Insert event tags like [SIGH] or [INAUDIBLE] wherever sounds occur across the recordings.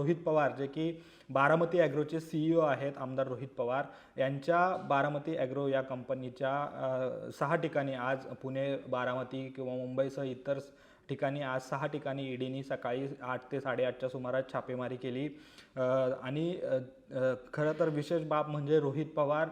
रोहित पवार जे की बारामती ॲग्रोचे सीईओ आहेत आमदार रोहित पवार. यांच्या बारामती ॲग्रो या कंपनीच्या सहा ठिकाणी आज पुणे बारामती किंवा मुंबईसह इतर ठिकाणी आज सहा ठिकाणी ईडीनी सकाळी आठ ते साडेआठच्या सुमारास छापेमारी केली. आणि खरं तर विशेष बाब म्हणजे रोहित पवार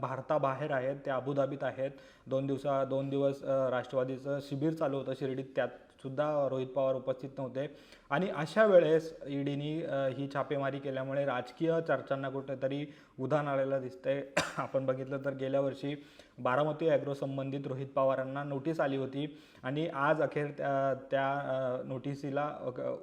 भारताबाहेर आहेत ते अबुधाबीत आहेत. दोन दिवसा दोन दिवस राष्ट्रवादीचं शिबिर चालू होतं शिर्डीत त्यात सुद्धा रोहित पवार उपस्थित नव्हते. आणि अशा वेळेस ईडीनी ही छापेमारी केल्यामुळे राजकीय चर्चांना कुठेतरी उधाण आलेलं दिसतंय. [COUGHS] आपण बघितलं तर गेल्या वर्षी बारामती ॲग्रो संबंधित रोहित पवारांना नोटीस आली होती. आणि आज अखेर त्या त्या नोटिसीला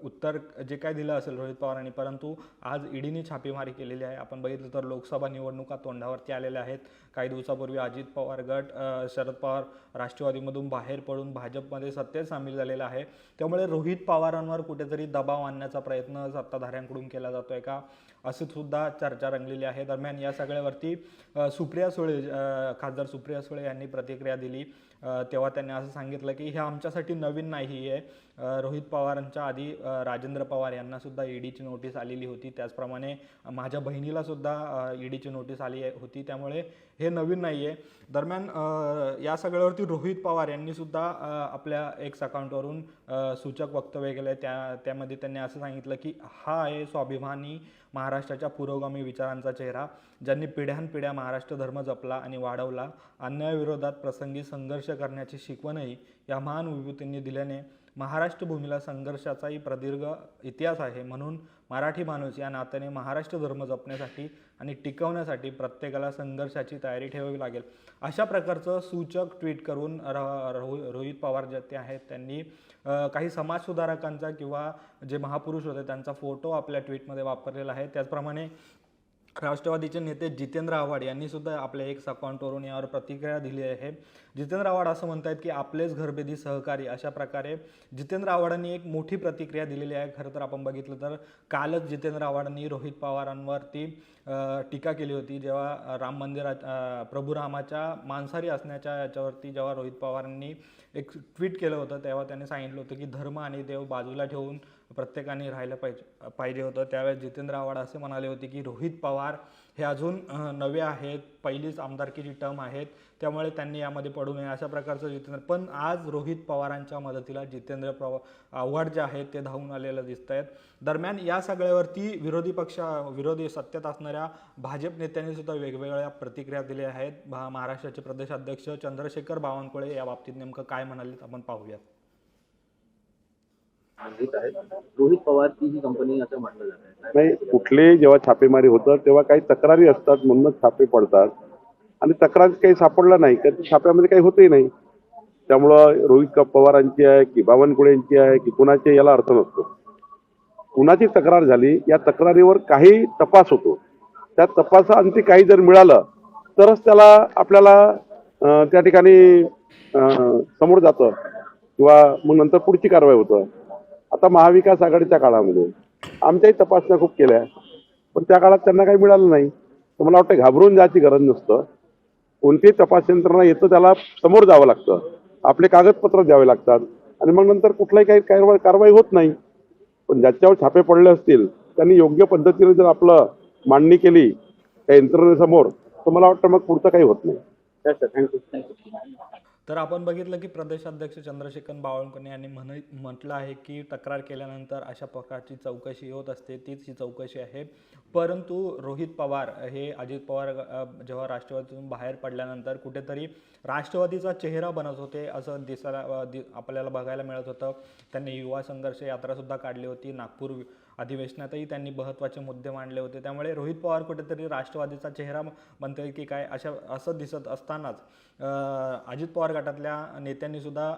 उत्तर जे काय दिलं असेल रोहित पवारांनी परंतु आज ईडीने छापेमारी केलेली आहे. आपण बघितलं तर लोकसभा निवडणुका तोंडावरती आलेल्या आहेत. काही दिवसापूर्वी अजित पवार गट शरद पवार राष्ट्रवादीमधून बाहेर पडून भाजपमध्ये सत्तेत सामील झालेला आहे. त्यामुळे रोहित पवारांवर कुठेतरी दबाव आणण्याचा प्रयत्न सत्ताधाऱ्यांकडून केला जातो आहे का? अशी सुद्धा चर्चा रंगलेली आहे. दरम्यान या सगळ्यावरती सुप्रिया सुळे खासदार सुप्रिया सुळे यांनी प्रतिक्रिया दिली. तेव्हा त्यांनी असं सांगितलं की हे आमच्यासाठी नवीन नाही आहे रोहित पवारांच्या आधी राजेंद्र पवार यांनासुद्धा ई ईडीची नोटीस आलेली होती. त्याचप्रमाणे माझ्या बहिणीला सुद्धा ईडीची नोटीस आली आहे- होती. त्यामुळे हे नवीन नाही आहे दरम्यान या सगळ्यावरती रोहित पवार यांनीसुद्धा आपल्या एक्स अकाउंटवरून सूचक वक्तव्य केलं त्या त्यामध्ये त्यांनी असं सांगितलं की हा आहे स्वाभिमानी महाराष्ट्राच्या पुरोगामी विचारांचा चेहरा ज्यांनी पिढ्यानपिढ्या महाराष्ट्र धर्म जपला आणि वाढवला. अन्यायाविरोधात प्रसंगी संघर्ष करण्याची शिकवणही या महान विभूतींनी दिल्याने महाराष्ट्र भूमीला संघर्षाचाही प्रदीर्घ इतिहास आहे म्हणून मराठी माणूस या नात्याने महाराष्ट्र धर्म जपण्यासाठी आणि टिकवण्यासाठी प्रत्येकाला संघर्षाची तयारी ठेवावी लागेल. अशा प्रकारचं सूचक ट्विट करून र- रोहि- रोहित पवार जे ते आहेत त्यांनी काही समाजसुधारकांचा किंवा जे महापुरुष होते त्यांचा फोटो आपल्या ट्विटमध्ये वापरलेला आहे. त्याचप्रमाणे राष्ट्रवादीचे नेते जितेंद्र आव्हाड यांनी सुद्धा आपल्या एक्स अकाउंटवरून यावर प्रतिक्रिया दिली आहे. जितेंद्र आव्हाड असं म्हणत आहेत की आपलेच घरभेदी सहकारी अशा प्रकारे जितेंद्र आव्हाडांनी एक मोठी प्रतिक्रिया दिलेली आहे. खरं तर आपण बघितलं तर कालच जितेंद्र आव्हाडांनी रोहित पवारांवरती टीका केली होती. जेव्हा राम मंदिरा प्रभू रामाच्या मांसाहारी असण्याच्या याच्यावरती जेव्हा रोहित पवारांनी एक ट्विट केलं होतं तेव्हा त्यांनी सांगितलं होतं की धर्म आणि देव बाजूला ठेवून प्रत्येकाने राहिलं पाहिजे पाहिजे होतं. त्यावेळेस जितेंद्र आव्हाड असे म्हणाले होते की रोहित पवार हे अजून नवे आहेत. पहिलीच आमदारकीची टर्म आहेत. त्यामुळे त्यांनी यामध्ये पडू नये अशा प्रकारचं जितेंद्र. पण आज रोहित पवारांच्या मदतीला जितेंद्र प्रवा आव्हाड जे आहेत ते धावून आलेलं दिसत आहेत. दरम्यान या सगळ्यावरती विरोधी पक्ष विरोधी सत्तेत असणाऱ्या भाजप नेत्यांनी सुद्धा वेगवेगळ्या प्रतिक्रिया दिल्या आहेत. भा- महाराष्ट्राचे प्रदेशाध्यक्ष चंद्रशेखर बावनकुळे या बाबतीत नेमकं काय म्हणाले आपण पाहूयात. घेत आहेत रोहित पवारची ही कंपनी असं म्हटलं जात नाही कुठलेही जेव्हा छापेमारी होतं तेव्हा काही तक्रारी असतात म्हणूनच छापे पडतात. आणि तक्रार काही सापडला नाही तर छाप्यामध्ये काही होतही नाही. त्यामुळं रोहित पवारांची आहे की बावनकुळेंची आहे की कुणाची याला अर्थ नसतो. कुणाची तक्रार झाली या तक्रारीवर काही तपास होतो. त्या तपासाअंती काही जर मिळालं तरच त्याला आपल्याला त्या ठिकाणी समोर जातं. किंवा मग नंतर पुढची कारवाई होतं. आता महाविकास आघाडीच्या काळामध्ये. आमच्याही तपासण्या खूप केल्या. पण त्या काळात त्यांना काही मिळालं नाही. तर मला वाटतं घाबरून जायची गरज नसतं. कोणतीही तपास यंत्रणा येतं त्याला समोर जावं लागतं. आपले कागदपत्र द्यावे लागतात. आणि मग नंतर कुठलाही काही कारवाई कारवाई होत नाही. पण ज्याच्यावर छापे पडले असतील त्यांनी योग्य पद्धतीने जर आपलं मांडणी केली त्या यंत्रणेसमोर तर मला वाटतं मग पुढचं काही होत नाही. थँक्यू थँक्यू तर आपण बघितलं की प्रदेशाध्यक्ष चंद्रशेखर बावनकुळे यांनी म्हण म्हटलं आहे की तक्रार केल्यानंतर अशा प्रकारची चौकशी होत असते तीच ही चौकशी आहे. परंतु रोहित पवार हे अजित पवार जेव्हा राष्ट्रवादीतून बाहेर पडल्यानंतर कुठेतरी राष्ट्रवादीचा चेहरा बनत होते असं दिसायला दि आपल्याला बघायला मिळत होतं. त्यांनी युवा संघर्ष यात्रासुद्धा काढली होती. नागपूर अधिवेशनातही त्यांनी महत्त्वाचे मुद्दे मांडले होते. त्यामुळे रोहित पवार कुठेतरी राष्ट्रवादीचा चेहरा म्हणता येईल की काय अशा असं दिसत असतानाच अजित पवार गटातल्या नेत्यांनी सुद्धा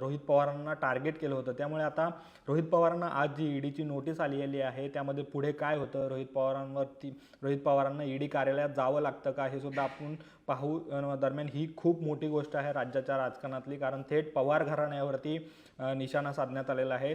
रोहित पवारांना टार्गेट केलं होतं. त्यामुळे आता रोहित पवारांना आज जी ईडीची नोटीस आलेली आहे त्यामध्ये पुढे काय होतं? रोहित पवारांवरती रोहित पवारांना ईडी कार्यालयात जावं लागतं का? हे सुद्धा आपण पाहू दरम्यान ही खूप मोठी गोष्ट आहे राज्याच्या राजकारणातली कारण थेट पवार घराण्यावरती निशाणा साधण्यात आलेला आहे.